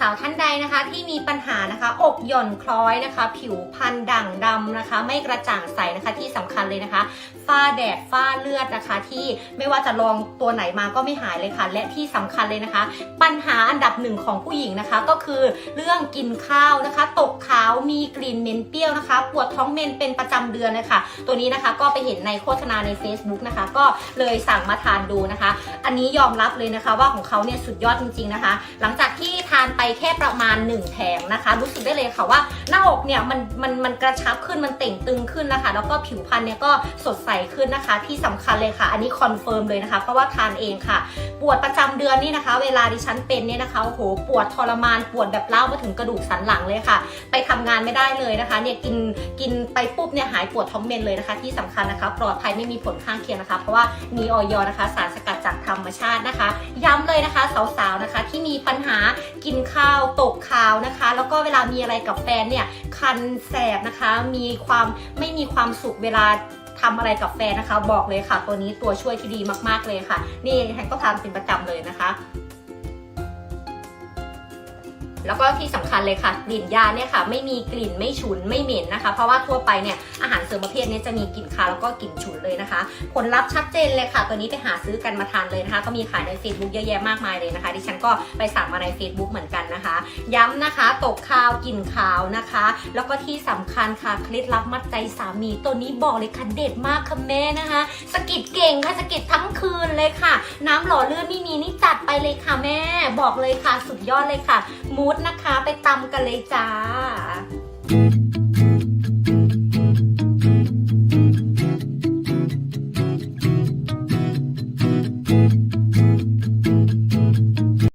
สาวๆท่านใดนะคะ ที่มีปัญหานะคะ อกหย่อนคล้อยนะคะ ผิวพรรณด่างดำนะคะ ไม่กระจ่างใสนะคะที่สำคัญเลยนะคะฝ้าแดดฝ้าเลือดนะคะ ที่ไม่ว่าจะลองตัวไหนมาก็ไม่หายเลยค่ะ และที่สำคัญเลยนะคะ ปัญหาอันดับหนึ่งของผู้หญิงนะคะ ก็คือเรื่องกินข้าวนะคะ ตกขาวมีกลิ่นเหม็นเปรี้ยวนะคะ ปวดท้องเมนเป็นประจำเดือนเลยค่ะตัวนี้นะคะก็ไปเห็นในโฆษณาใน Facebook นะคะ ก็เลยสั่งมาทานดูนะคะ อันนี้ยอมรับเลยนะคะว่าของเขาเนี่ยสุดยอดจริงๆนะคะ หลังจากที่ทานไปแค่ประมาณ 1แผงนะคะ รู้สึกได้เลยค่ะว่าหน้าอกเนี่ยมันมันมันกระชับขึ้นมันเต่งตึงขึ้นนะคะ แล้วก็ผิวพรรณเนี่ยก็สดใสขึ้นนะคะ ที่สำคัญเลยค่ะ อันนี้คอนเฟิร์มเลยนะคะ เพราะว่าทานเองค่ะ ปวดประจำเดือนนี่นะคะ เวลาดิฉันเป็นเนี่ยนะคะโอ้โหปวดทรมานปวดแบบเล่ามาถึงกระดูกสันหลังเลยค่ะ ไปทำงานไม่ได้เลยนะคะเนี่ยกินกินไปปุ๊บเนี่ยหายปวดท้องเมนเลยนะคะ ที่สำคัญนะคะ ปลอดภัยไม่มีผลข้างเคียงนะคะ เพราะว่ามีออยนะคะสารส ธรรมชาตินะคะ ย้ำเลยนะคะสาวๆนะคะ ที่มีปัญหากินข้าวตกขาวนะคะ แล้วก็เวลามีอะไรกับแฟนเนี่ยคันแสบนะคะ มีความไม่มีความสุขเวลาทำอะไรกับแฟนนะคะ บอกเลยค่ะ ตัวนี้ตัวช่วยที่ดีมากๆเลยค่ะ นี่แฮนก็ทานเป็นประจำเลยนะคะ แล้วก็ที่สำคัญเลยค่ะกลิ่นยาเนี่ยค่ะ ไม่มีกลิ่นไม่ฉุนไม่เหม็นนะคะ เพราะว่าทั่วไปเนี่ยอาหารเสริมประเภทนี้จะมีกลิ่นคาวแล้วก็กลิ่นฉุนเลยนะคะ ผลลัพธ์ชัดเจนเลยค่ะ ตัวนี้ไปหาซื้อกันมาทานเลยนะคะ ก็มีขายใน Facebook เยอะแยะมากมายเลยนะคะ ดิฉันก็ไปสั่งมาใน Facebook เหมือนกันนะคะ ย้ำนะคะตกคาวกลิ่นขาวนะคะ แล้วก็ที่สำคัญค่ะเคล็ดลับมัดใจสามีตัวนี้บอกเลยค่ะเด็ดมากค่ะแม่นะคะสกิดเก่งค่ะสกิดทั้งคืนเลยค่ะ น้ำหล่อเลือดไม่มีนี่จัด เลยค่ะแม่ บอกเลยค่ะสุดยอดเลยค่ะ มูดนะคะไปตำกันเลยจ้า